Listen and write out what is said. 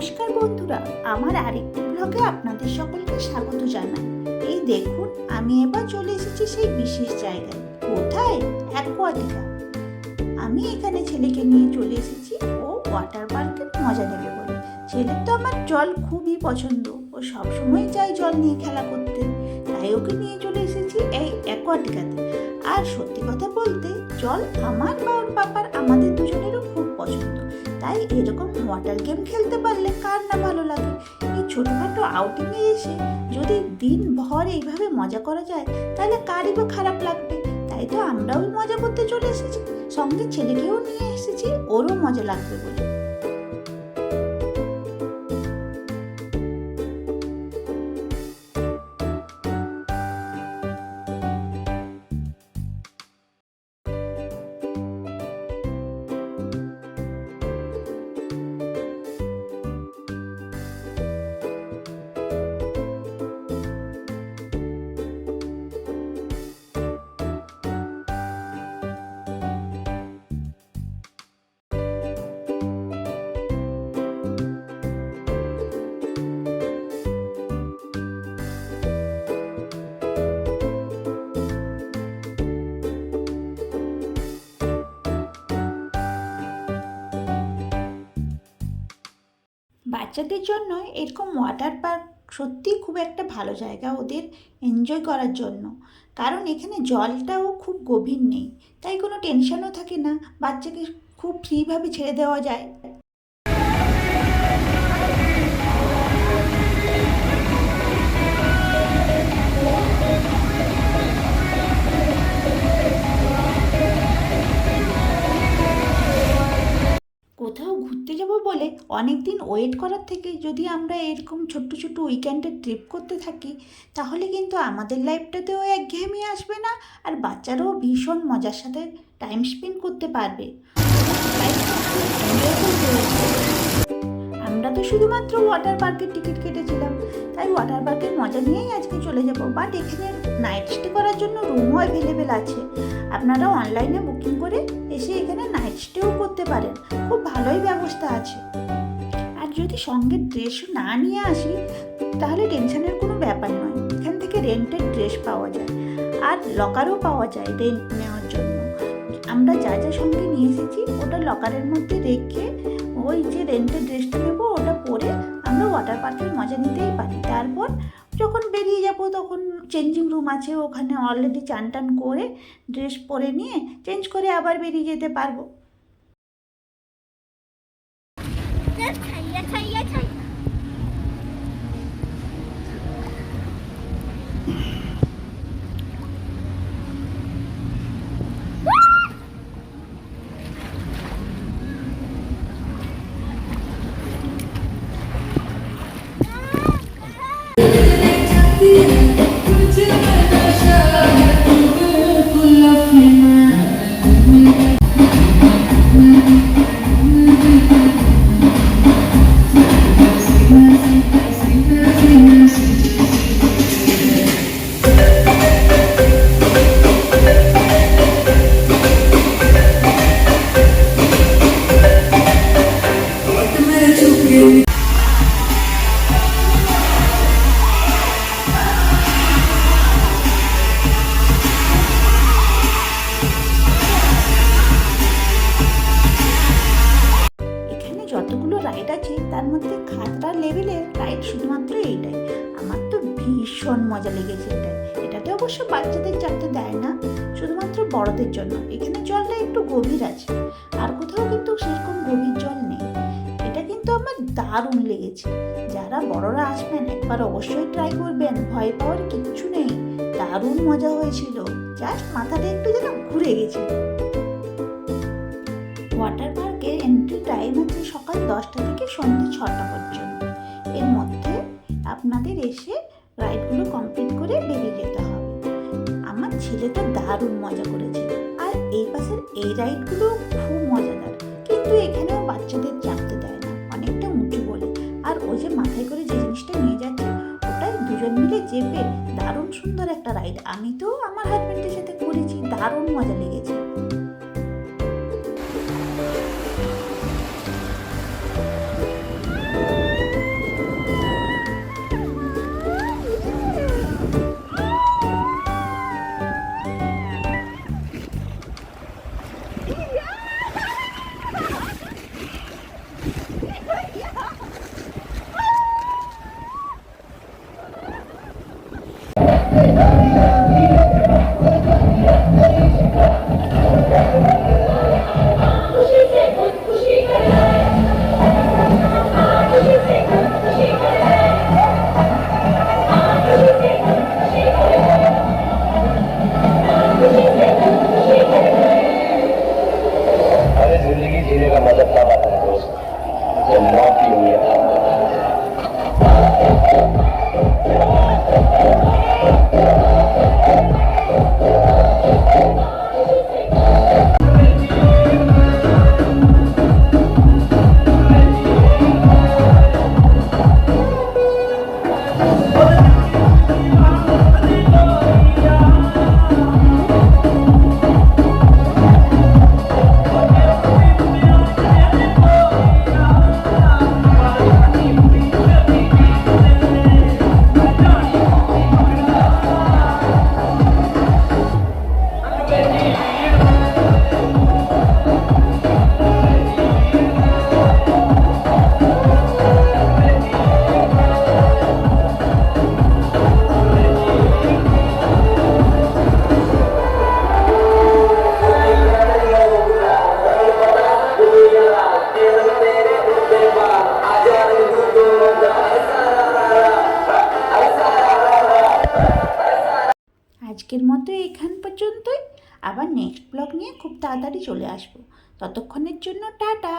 নমস্কার বন্ধুরা, আমার আরেকটি ব্লগে আপনাদের সকলকে স্বাগত জানাই। এই দেখুন, আমি এবার চলে এসেছি সেই বিশেষ জায়গায়। কোথায়? অ্যাকোয়াটিকা আমি এখানে ছেলেকে নিয়ে চলে এসেছি, ও ওয়াটার পার্কের মজা নেবে বলে। ছেলের তো আমার জল খুবই পছন্দ। ও সবসময় চাই জল নিয়ে খেলা করতে। তাই ওকে নিয়ে চলে এসেছি এই অ্যাকোয়াটিকাতে আর সত্যি কথা বলতে, জল আমার বা ওর পাপার আমাদের তাই এরকম ওয়াটার গেম খেলতে পারলে কার না ভালো লাগে? এই ছোটোখাটো আউটিংয়ে এসে যদি দিন ভর এইভাবে মজা করা যায়, তাহলে কারই বা খারাপ লাগবে? তাই তো আমরাও মজা করতে চলে এসেছি। সঙ্গে ছেলেকেও নিয়ে এসেছি, ওরও মজা লাগবে বলে। বাচ্চাদের জন্য এরকম ওয়াটার পার্ক সত্যিই খুব একটা ভালো জায়গা ওদের এনজয় করার জন্য। কারণ এখানে জলটাও খুব গভীর নেই। তাই কোনো টেনশনও থাকে না। বাচ্চাকে খুব ফ্রিভাবে ছেড়ে দেওয়া যায়। বলে অনেক দিন ওয়েট করার থেকে যদি আমরা এরকম ছোট্ট ছোট্ট উইকেন্ডে ট্রিপ করতে থাকি, তাহলে কিন্তু আমাদের লাইফটাতেও একঘেয়েমি আসবে না আর বাচ্চারাও ভীষণ মজার সাথে টাইম স্পেন্ড করতে পারবে। আমরা তো শুধুমাত্র ওয়াটার পার্কের টিকিট কেটেছিলাম, তাই ওয়াটার পার্কের মজা নিয়েই আজকে চলে যাব। বাট এখানে নাইট স্টে করার জন্য রুমও অ্যাভেলেবেল আছে। আপনারা অনলাইনে বুকিং করে এসে এখানে নাইট স্টেও করতে পারেন। খুব ভালোই ব্যবস্থা আছে। আর যদি সঙ্গে ড্রেসও না নিয়ে আসি, তাহলে টেনশনের কোনো ব্যাপার নয়। এখান থেকে রেন্টের ড্রেস পাওয়া যায়। আর লকারও পাওয়া যায় রেন্ট নেওয়ার জন্য। আমরা যা যা সঙ্গে নিয়ে এসেছি, ওটা লকারের মধ্যে রেখে, ওই যে রেন্টের ড্রেসটা নেব, ওটা পরে আমরা ওয়াটার পার্কের মজা নিতেই পারি। তারপর যখন বেরিয়ে যাব, তখন চেঞ্জিং রুম আছে, ওখানে অলরেডি চান টান করে ড্রেস পরে নিয়ে চেঞ্জ করে আবার বেরিয়ে যেতে পারব। Okay. এখানে তার মধ্যে খাতরা লেভেলের রাইড শুধুমাত্র এইটাই। আমার তো ভীষণ মজা লেগেছে এটা এটাতে অবশ্য বাচ্চাদের চাপতে দেয় না, শুধুমাত্র বড়দের জন্য। এখানে জলটা একটু গভীর আছে, আর কোথাও কিন্তু সেরকম গভীর জল নেই। এটা কিন্তু আমার দারুণ লেগেছে। যারা বড়রা আসবেন, একবার অবশ্যই ট্রাই করবেন। ভয় পাওয়ার কিচ্ছু নেই। দারুণ মজা হয়েছিল। জাস্ট মাথাটা একটু যেন ঘুরে গেছিল ওয়াটার পার্কের এন্ট্রি টাইম হচ্ছে সকাল দশটা থেকে সন্ধ্যে ছটা পর্যন্ত। এর মধ্যে আপনাদের এসে রাইডগুলো কমপ্লিট করে বেরিয়ে যেতে হবে। আমার ছেলে তো দারুণ মজা করেছে। আর এই পাশের এই রাইডগুলো খুব মজাদার। কিন্তু এখানেও বাচ্চাদের চাপতে দেয় না। অনেকটা উঁচু বলে। আর ও যে মাথায় করে যে জিনিসটা নিয়ে যাচ্ছে, ওটাই দুজন মিলে চেপে দারুণ সুন্দর একটা রাইড আমি তো আমার হাজব্যান্ডের সাথে করেছি। দারুণ মজা লেগেছে। will not be আজকের মতো এখান পর্যন্তই। আবার নেক্সট ব্লগ নিয়ে খুব তাড়াতাড়ি চলে আসব। ততক্ষণের জন্য টাটা।